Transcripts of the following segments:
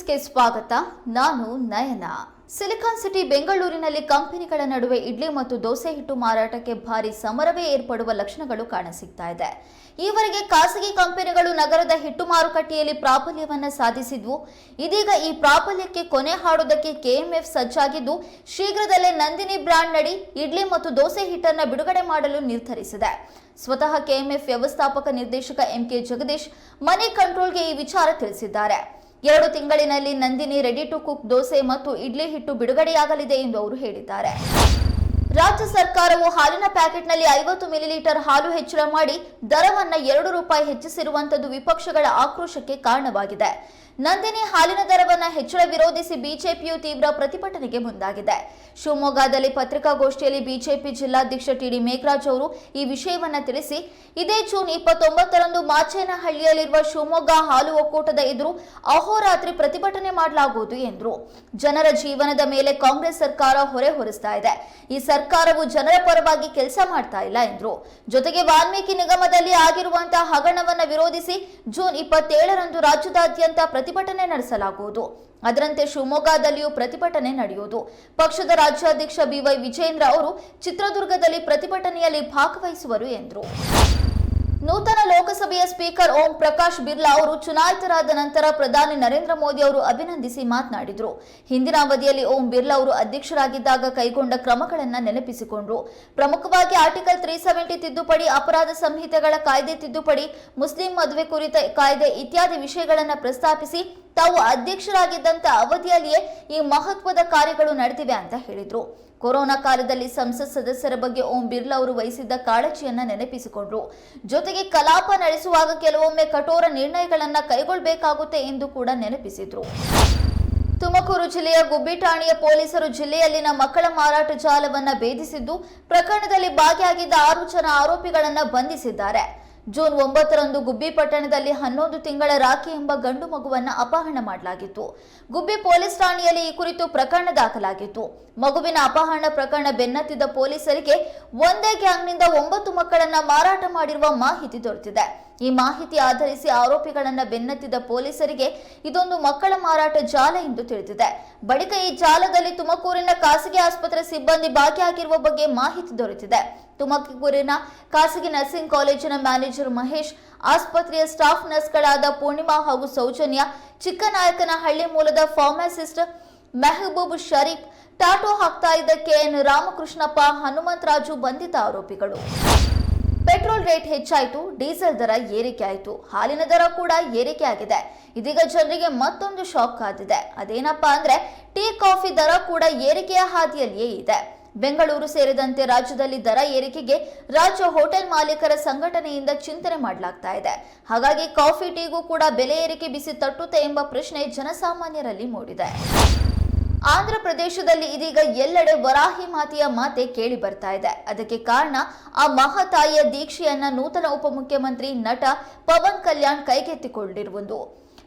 ಸ್ವಾಗತ. ನಾನು ನಯನ. Silicon city ಬೆಂಗಳೂರಿನಲ್ಲಿ ಕಂಪನಿಗಳ ನಡುವೆ ಇಡ್ಲಿ ಮತ್ತು ದೋಸೆ ಹಿಟ್ಟು ಮಾರಾಟಕ್ಕೆ ಭಾರಿ ಸಮರವೇ ಏರ್ಪಡುವ ಲಕ್ಷಣಗಳು ಕಾಣಸಿಗ್ತಾ ಇದೆ. ಈವರೆಗೆ ಖಾಸಗಿ ಕಂಪನಿಗಳು ನಗರದ ಹಿಟ್ಟು ಮಾರುಕಟ್ಟೆಯಲ್ಲಿ ಪ್ರಾಬಲ್ಯವನ್ನು ಸಾಧಿಸಿದ್ವು. ಇದೀಗ ಈ ಪ್ರಾಬಲ್ಯಕ್ಕೆ ಕೊನೆ ಹಾಡೋದಕ್ಕೆ ಕೆಎಂಎಫ್ ಸಜ್ಜಾಗಿದ್ದು, ಶೀಘ್ರದಲ್ಲೇ ನಂದಿನಿ ಬ್ರಾಂಡ್ ನಡಿ ಇಡ್ಲಿ ಮತ್ತು ದೋಸೆ ಹಿಟ್ಟನ್ನು ಬಿಡುಗಡೆ ಮಾಡಲು ನಿರ್ಧರಿಸಿದೆ. ಸ್ವತಃ ಕೆಎಂಎಫ್ ವ್ಯವಸ್ಥಾಪಕ ನಿರ್ದೇಶಕ ಎಂಕೆ ಜಗದೀಶ್ ಮನಿ ಕಂಟ್ರೋಲ್ಗೆ ಈ ವಿಚಾರ ತಿಳಿಸಿದ್ದಾರೆ. ಎರಡು ತಿಂಗಳಿನಲ್ಲಿ Nandini ready to cook dosa ಮತ್ತು ಇಡ್ಲಿ ಹಿಟ್ಟು ಬಿಡುಗಡೆಯಾಗಲಿದೆ ಎಂದು ಅವರು ಹೇಳಿದ್ದಾರೆ. ರಾಜ್ಯ ಸರ್ಕಾರವು ಹಾಲಿನ ಪ್ಯಾಕೆಟ್ನಲ್ಲಿ ಐವತ್ತು ಮಿಲಿಲೀಟರ್ ಹಾಲು ಹೆಚ್ಚಳ ಮಾಡಿ ದರವನ್ನ ಎರಡು ರೂಪಾಯಿ ಹೆಚ್ಚಿಸಿರುವಂತದ್ದು ವಿಪಕ್ಷಗಳ ಆಕ್ರೋಶಕ್ಕೆ ಕಾರಣವಾಗಿದೆ. ನಂದಿನಿ ಹಾಲಿನ ದರವನ್ನ ಹೆಚ್ಚಳ ವಿರೋಧಿಸಿ ಬಿಜೆಪಿಯು ತೀವ್ರ ಪ್ರತಿಭಟನೆಗೆ ಮುಂದಾಗಿದೆ. ಶಿವಮೊಗ್ಗದಲ್ಲಿ ಪತ್ರಿಕಾಗೋಷ್ಠಿಯಲ್ಲಿ ಬಿಜೆಪಿ ಜಿಲ್ಲಾಧ್ಯಕ್ಷ ಟಿಡಿ ಮೇಘರಾಜ್ ಅವರು ಈ ವಿಷಯವನ್ನ ತಿಳಿಸಿ, ಇದೇ ಜೂನ್ ಇಪ್ಪತ್ತೊಂಬತ್ತರಂದು ಮಾಚೇನಹಳ್ಳಿಯಲ್ಲಿರುವ ಶಿವಮೊಗ್ಗ ಹಾಲು ಒಕ್ಕೂಟದ ಎದುರು ಅಹೋರಾತ್ರಿ ಪ್ರತಿಭಟನೆ ಮಾಡಲಾಗುವುದು ಎಂದರು. ಜನರ ಜೀವನದ ಮೇಲೆ ಕಾಂಗ್ರೆಸ್ ಸರ್ಕಾರ ಹೊರೆ ಹೊರಿಸ್ತಾ ಇದೆ. ಈ ಸರ್ಕಾರವು ಜನರ ಪರವಾಗಿ ಕೆಲಸ ಮಾಡ್ತಾ ಇಲ್ಲ ಎಂದರು. ಜೊತೆಗೆ ವಾಲ್ಮೀಕಿ ನಿಗಮದಲ್ಲಿ ಆಗಿರುವಂತಹ ಹಗರಣವನ್ನು ವಿರೋಧಿಸಿ ಜೂನ್ ಇಪ್ಪತ್ತೇಳರಂದು ರಾಜ್ಯದಾದ್ಯಂತ ಪ್ರತಿಭಟನೆ ನಡೆಸಲಾಗುವುದು. ಅದರಂತೆ ಶಿವಮೊಗ್ಗದಲ್ಲಿಯೂ ಪ್ರತಿಭಟನೆ ನಡೆಯುವುದು. ಪಕ್ಷದ ರಾಜ್ಯಾಧ್ಯಕ್ಷ ಬಿವೈ ವಿಜೇಂದ್ರ ಅವರು ಚಿತ್ರದುರ್ಗದಲ್ಲಿ ಪ್ರತಿಭಟನೆಯಲ್ಲಿ ಭಾಗವಹಿಸುವರು ಎಂದರು. ನೂತನ ಲೋಕಸಭೆಯ ಸ್ಪೀಕರ್ ಓಂ ಪ್ರಕಾಶ್ ಬಿರ್ಲಾ ಅವರು ಚುನಾಯಿತರಾದ ನಂತರ ಪ್ರಧಾನಿ ನರೇಂದ್ರ ಮೋದಿ ಅವರು ಅಭಿನಂದಿಸಿ ಮಾತನಾಡಿದರು. ಹಿಂದಿನ ಅವಧಿಯಲ್ಲಿ ಓಂ ಬಿರ್ಲಾ ಅವರು ಅಧ್ಯಕ್ಷರಾಗಿದ್ದಾಗ ಕೈಗೊಂಡ ಕ್ರಮಗಳನ್ನು ನೆನಪಿಸಿಕೊಂಡರು. ಪ್ರಮುಖವಾಗಿ ಆರ್ಟಿಕಲ್ ತ್ರೀ ಸೆವೆಂಟಿ ತಿದ್ದುಪಡಿ, ಅಪರಾಧ ಸಂಹಿತೆಗಳ ಕಾಯ್ದೆ ತಿದ್ದುಪಡಿ, ಮುಸ್ಲಿಂ ಮದುವೆ ಕುರಿತ ಕಾಯ್ದೆ ಇತ್ಯಾದಿ ವಿಷಯಗಳನ್ನು ಪ್ರಸ್ತಾಪಿಸಿ ತಾವು ಅಧ್ಯಕ್ಷರಾಗಿದ್ದಂಥ ಅವಧಿಯಲ್ಲಿಯೇ ಈ ಮಹತ್ವದ ಕಾರ್ಯಗಳು ನಡೆದಿವೆ ಅಂತ ಹೇಳಿದ್ರು. ಕೊರೋನಾ ಕಾಲದಲ್ಲಿ ಸಂಸತ್ ಸದಸ್ಯರ ಬಗ್ಗೆ ಓಂ ಬಿರ್ಲಾ ಅವರು ವಹಿಸಿದ್ದ ಕಾಳಜಿಯನ್ನ ನೆನಪಿಸಿಕೊಂಡ್ರು. ಜೊತೆಗೆ ಕಲಾಪ ನಡೆಸುವಾಗ ಕೆಲವೊಮ್ಮೆ ಕಠೋರ ನಿರ್ಣಯಗಳನ್ನ ಕೈಗೊಳ್ಳಬೇಕಾಗುತ್ತೆ ಎಂದು ಕೂಡ ನೆನಪಿಸಿದ್ರು. ತುಮಕೂರು ಜಿಲ್ಲೆಯ ಗುಬ್ಬಿ ಠಾಣೆಯ ಪೊಲೀಸರು ಜಿಲ್ಲೆಯಲ್ಲಿನ ಮಕ್ಕಳ ಮಾರಾಟ ಜಾಲವನ್ನ ಭೇದಿಸಿದ್ದು, ಪ್ರಕರಣದಲ್ಲಿ ಭಾಗಿಯಾಗಿದ್ದ ಆರು ಜನ ಆರೋಪಿಗಳನ್ನ ಬಂಧಿಸಿದ್ದಾರೆ. ಜೂನ್ ಒಂಬತ್ತರಂದು ಗುಬ್ಬಿ ಪಟ್ಟಣದಲ್ಲಿ ಹನ್ನೊಂದು ತಿಂಗಳ ರಾಖಿ ಎಂಬ ಗಂಡು ಮಗುವನ್ನ ಅಪಹರಣ ಮಾಡಲಾಗಿತ್ತು. ಗುಬ್ಬಿ ಪೊಲೀಸ್ ಠಾಣೆಯಲ್ಲಿ ಈ ಕುರಿತು ಪ್ರಕರಣ ದಾಖಲಾಗಿತ್ತು. ಮಗುವಿನ ಅಪಹರಣ ಪ್ರಕರಣ ಬೆನ್ನತ್ತಿದ್ದ ಪೊಲೀಸರಿಗೆ ಒಂದೇ ಗ್ಯಾಂಗ್ನಿಂದ ಒಂಬತ್ತು ಮಕ್ಕಳನ್ನ ಮಾರಾಟ ಮಾಡಿರುವ ಮಾಹಿತಿ ದೊರೆತಿದೆ. ಈ ಮಾಹಿತಿ ಆಧರಿಸಿ ಆರೋಪಿಗಳನ್ನ ಬೆನ್ನತ್ತಿದ ಪೊಲೀಸರಿಗೆ ಇದೊಂದು ಮಕ್ಕಳ ಮಾರಾಟ ಜಾಲ ಎಂದು ತಿಳಿದಿದೆ. ಬಳಿಕ ಈ ಜಾಲದಲ್ಲಿ ತುಮಕೂರಿನ ಖಾಸಗಿ ಆಸ್ಪತ್ರೆ ಸಿಬ್ಬಂದಿ ಭಾಗಿಯಾಗಿರುವ ಬಗ್ಗೆ ಮಾಹಿತಿ ದೊರೆತಿದೆ. ತುಮಕೂರಿನ ಖಾಸಗಿ ನರ್ಸಿಂಗ್ ಕಾಲೇಜಿನ ಮ್ಯಾನೇಜರ್ ಮಹೇಶ್, ಆಸ್ಪತ್ರೆಯ ಸ್ಟಾಫ್ ನರ್ಸ್ಗಳಾದ ಪೂರ್ಣಿಮಾ ಹಾಗೂ ಸೌಜನ್ಯ, ಚಿಕ್ಕನಾಯಕನಹಳ್ಳಿ ಮೂಲದ ಫಾರ್ಮಾಸಿಸ್ಟ್ ಮೆಹಬೂಬ್ ಶರೀಫ್, ಟಾಟೋ ಹಾಕ್ತಾ ಇದ್ದ ಕೆಎನ್ ರಾಮಕೃಷ್ಣಪ್ಪ, ಹನುಮಂತರಾಜು ಬಂಧಿತ ಆರೋಪಿಗಳು. ಪೆಟ್ರೋಲ್ ರೇಟ್ ಹೆಚ್ಚಾಯಿತು, ಡೀಸೆಲ್ ದರ ಏರಿಕೆ ಆಯಿತು. ಹಾಲಿನ ದರ ಕೂಡ ಏರಿಕೆ ಆಗಿದೆ. ಇದೀಗ ಜನರಿಗೆ ಮತ್ತೊಂದು ಶಾಕ್ ಕಾದಿದೆ ಅದೇನಪ್ಪಾ ಅಂದ್ರೆ, ಟೀ, ಕಾಫಿ ದರ ಕೂಡ ಏರಿಕೆಯ ಹಾದಿಯಲ್ಲಿಯೇ ಇದೆ. ಬೆಂಗಳೂರು ಸೇರಿದಂತೆ ರಾಜ್ಯದಲ್ಲಿ ದರ ಏರಿಕೆಗೆ ರಾಜ್ಯ ಹೋಟೆಲ್ ಮಾಲೀಕರ ಸಂಘಟನೆಯಿಂದ ಚಿಂತನೆ ಮಾಡಲಾಗ್ತಾ ಇದೆ. ಹಾಗಾಗಿ ಕಾಫಿ ಟೀಗೂ ಕೂಡ ಬೆಲೆ ಏರಿಕೆ ಬಿಸಿ ತಟ್ಟುತ್ತೆ ಎಂಬ ಪ್ರಶ್ನೆ ಜನಸಾಮಾನ್ಯರಲ್ಲಿ ಮೂಡಿದೆ. ಆಂಧ್ರ ಪ್ರದೇಶದಲ್ಲಿ ಇದೀಗ ಎಲ್ಲೆಡೆ ವರಾಹಿ ಮಾತೆಯ ಮಾತೆ ಕೇಳಿ ಬರ್ತಾ ಇದೆ. ಅದಕ್ಕೆ ಕಾರಣ ಆ ಮಹಾತಾಯಿಯ ದೀಕ್ಷೆಯನ್ನ ನೂತನ ಉಪಮುಖ್ಯಮಂತ್ರಿ ನಟ ಪವನ್ ಕಲ್ಯಾಣ್ ಕೈಗೆತ್ತಿಕೊಂಡಿರುವುದು.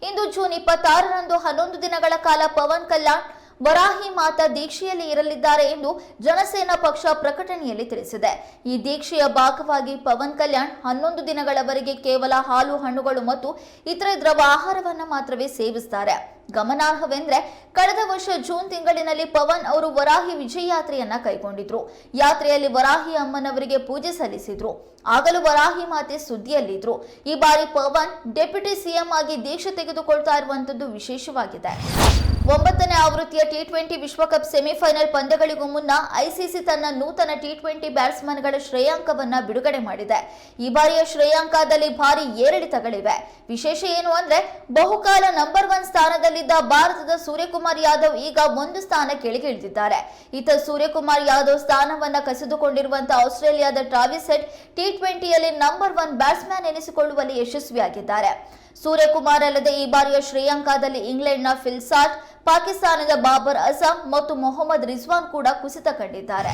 ಇಂದು ಜೂನ್ ಇಪ್ಪತ್ತಾರರಂದು ಹನ್ನೊಂದು ದಿನಗಳ ಕಾಲ ಪವನ್ ಕಲ್ಯಾಣ್ ವರಾಹಿ ಮಾತಾ ದೀಕ್ಷೆಯಲ್ಲಿ ಇರಲಿದ್ದಾರೆ ಎಂದು ಜನಸೇನಾ ಪಕ್ಷ ಪ್ರಕಟಣೆಯಲ್ಲಿ ತಿಳಿಸಿದೆ. ಈ ದೀಕ್ಷೆಯ ಭಾಗವಾಗಿ ಪವನ್ ಕಲ್ಯಾಣ್ ಹನ್ನೊಂದು ದಿನಗಳವರೆಗೆ ಕೇವಲ ಹಾಲು, ಹಣ್ಣುಗಳು ಮತ್ತು ಇತರೆ ದ್ರವ ಆಹಾರವನ್ನು ಮಾತ್ರವೇ ಸೇವಿಸುತ್ತಾರೆ ಗಮನಾರ್ಹವೆಂದ್ರೆ, ಕಳೆದ ವರ್ಷ ಜೂನ್ ತಿಂಗಳಿನಲ್ಲಿ ಪವನ್ ಅವರು ವರಾಹಿ ವಿಜಯ ಯಾತ್ರೆಯನ್ನ ಕೈಗೊಂಡಿದ್ರು. ಯಾತ್ರೆಯಲ್ಲಿ ವರಾಹಿ ಅಮ್ಮನವರಿಗೆ ಪೂಜೆ ಸಲ್ಲಿಸಿದ್ರು. ಆಗಲೂ ವರಾಹಿ ಮಾತೆ ಸುದ್ದಿಯಲ್ಲಿದ್ರು. ಈ ಬಾರಿ ಪವನ್ ಡೆಪ್ಯೂಟಿ ಸಿಎಂ ಆಗಿ ದೀಕ್ಷೆ ತೆಗೆದುಕೊಳ್ತಾ ಇರುವಂತದ್ದು ವಿಶೇಷವಾಗಿದೆ. ಒಂಬತ್ತನೇ ಆವೃತ್ತಿಯ ಟಿ ಟ್ವೆಂಟಿ ವಿಶ್ವಕಪ್ ಸೆಮಿಫೈನಲ್ ಪಂದ್ಯಗಳಿಗೂ ಮುನ್ನ ಐಸಿಸಿ ತನ್ನ ನೂತನ ಟಿ ಟ್ವೆಂಟಿ ಬ್ಯಾಟ್ಸ್ಮನ್ಗಳ ಶ್ರೇಯಾಂಕವನ್ನ ಬಿಡುಗಡೆ ಮಾಡಿದೆ. ಈ ಬಾರಿಯ ಶ್ರೇಯಾಂಕದಲ್ಲಿ ಭಾರಿ ಏರಿಳಿತಗಳಿವೆ. ವಿಶೇಷ ಏನು ಅಂದ್ರೆ, ಬಹುಕಾಲ ನಂಬರ್ ಒನ್ ಸ್ಥಾನದಲ್ಲಿದ್ದ ಭಾರತದ ಸೂರ್ಯಕುಮಾರ್ ಯಾದವ್ ಈಗ ಒಂದು ಸ್ಥಾನ ಕೆಳಗಿಳಿದಿದ್ದಾರೆ. ಈತ ಸೂರ್ಯಕುಮಾರ್ ಯಾದವ್ ಸ್ಥಾನವನ್ನ ಕಸಿದುಕೊಂಡಿರುವಂತಹ ಆಸ್ಟ್ರೇಲಿಯಾದ ಟ್ರಾವಿಸ್ ಹೆಡ್ ಟಿ ಟ್ವೆಂಟಿಯಲ್ಲಿ ನಂಬರ್ ಒನ್ ಬ್ಯಾಟ್ಸ್ಮನ್ ಎನಿಸಿಕೊಳ್ಳುವಲ್ಲಿ ಯಶಸ್ವಿಯಾಗಿದ್ದಾರೆ. ಸೂರ್ಯಕುಮಾರ್ ಅಲ್ಲದೆ ಈ ಬಾರಿಯ ಶ್ರೀಲಂಕಾದಲ್ಲಿ ಇಂಗ್ಲೆಂಡ್ನ ಫಿಲ್ಸಾಟ್ ಪಾಕಿಸ್ತಾನದ ಬಾಬರ್ ಅಜಮ್ ಮತ್ತು ಮೊಹಮ್ಮದ್ ರಿಜ್ವಾನ್ ಕೂಡ ಕುಸಿತ ಕಂಡಿದ್ದಾರೆ.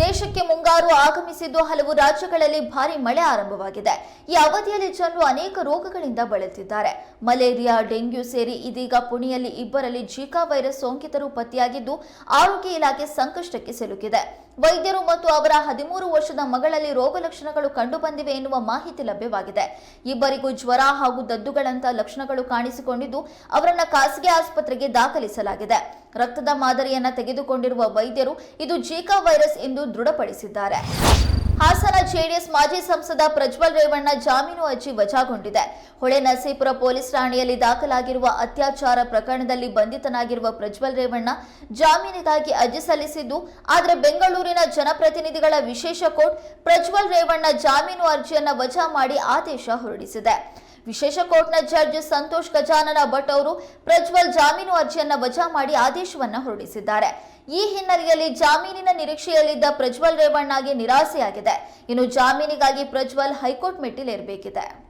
ದೇಶಕ್ಕೆ ಮುಂಗಾರು ಆಗಮಿಸಿದ್ದು ಹಲವು ರಾಜ್ಯಗಳಲ್ಲಿ ಭಾರಿ ಮಳೆ ಆರಂಭವಾಗಿದೆ. ಈ ಅವಧಿಯಲ್ಲಿ ಜನರು ಅನೇಕ ರೋಗಗಳಿಂದ ಬಳಲುತ್ತಿದ್ದಾರೆ. ಮಲೇರಿಯಾ, ಡೆಂಗ್ಯೂ ಸೇರಿ ಇದೀಗ ಪುಣೆಯಲ್ಲಿ ಇಬ್ಬರಲ್ಲಿ ಜಿಕಾ ವೈರಸ್ ಸೋಂಕಿತರು ಪತ್ತೆಯಾಗಿದ್ದು, ಆರೋಗ್ಯ ಇಲಾಖೆ ಸಂಕಷ್ಟಕ್ಕೆ ಸಿಲುಕಿದೆ. ವೈದ್ಯರು ಮತ್ತು ಅವರ ಹದಿಮೂರು ವರ್ಷದ ಮಗಳಲ್ಲಿ ರೋಗ ಲಕ್ಷಣಗಳು ಕಂಡುಬಂದಿವೆ ಎನ್ನುವ ಮಾಹಿತಿ ಲಭ್ಯವಾಗಿದೆ. ಇಬ್ಬರಿಗೂ ಜ್ವರ ಹಾಗೂ ದದ್ದುಗಳಂತಹ ಲಕ್ಷಣಗಳು ಕಾಣಿಸಿಕೊಂಡಿದ್ದು, ಅವರನ್ನ ಖಾಸಗಿ ಆಸ್ಪತ್ರೆಗೆ ದಾಖಲಿಸಲಾಗಿದೆ. ರಕ್ತದ ಮಾದರಿಯನ್ನ ತೆಗೆದುಕೊಂಡಿರುವ ವೈದ್ಯರು ಇದು ಜೀಕಾ ವೈರಸ್ ಎಂದು ದೃಢಪಡಿಸಿದ್ದಾರೆ. ಹಾಸನ ಜೆಡಿಎಸ್ ಮಾಜಿ ಸಂಸದ ಪ್ರಜ್ವಲ್ ರೇವಣ್ಣ ಜಾಮೀನು ಅರ್ಜಿ ವಜಾಗೊಂಡಿದೆ. ಹೊಳೆ ನರಸೀಪುರ ಪೊಲೀಸ್ ಠಾಣೆಯಲ್ಲಿ ದಾಖಲಾಗಿರುವ ಅತ್ಯಾಚಾರ ಪ್ರಕರಣದಲ್ಲಿ ಬಂಧಿತನಾಗಿರುವ ಪ್ರಜ್ವಲ್ ರೇವಣ್ಣ ಜಾಮೀನಿಗಾಗಿ ಅರ್ಜಿ ಸಲ್ಲಿಸಿದ್ದು, ಆದರೆ ಬೆಂಗಳೂರಿನ ಜನಪ್ರತಿನಿಧಿಗಳ ವಿಶೇಷ ಕೋರ್ಟ್ ಪ್ರಜ್ವಲ್ ರೇವಣ್ಣ ಜಾಮೀನು ಅರ್ಜಿಯನ್ನು ವಜಾ ಮಾಡಿ ಆದೇಶ ಹೊರಡಿಸಿದೆ. ವಿಶೇಷ ಕೋರ್ಟ್ನ ಜಡ್ಜ್ ಸಂತೋಷ್ ಗಜಾನನ ಭಟ್ ಅವರು ಪ್ರಜ್ವಲ್ ಜಾಮೀನು ಅರ್ಜಿಯನ್ನ ವಜಾ ಮಾಡಿ ಆದೇಶವನ್ನ ಹೊರಡಿಸಿದ್ದಾರೆ. ಈ ಹಿನ್ನೆಲೆಯಲ್ಲಿ ಜಾಮೀನಿನ ನಿರೀಕ್ಷೆಯಲ್ಲಿದ್ದ ಪ್ರಜ್ವಲ್ ರೇವಣ್ಣಗೆ ನಿರಾಸೆಯಾಗಿದೆ. ಇನ್ನು ಜಾಮೀನಿಗಾಗಿ ಪ್ರಜ್ವಲ್ ಹೈಕೋರ್ಟ್ ಮೆಟ್ಟಿಲೇರಬೇಕಿದೆ.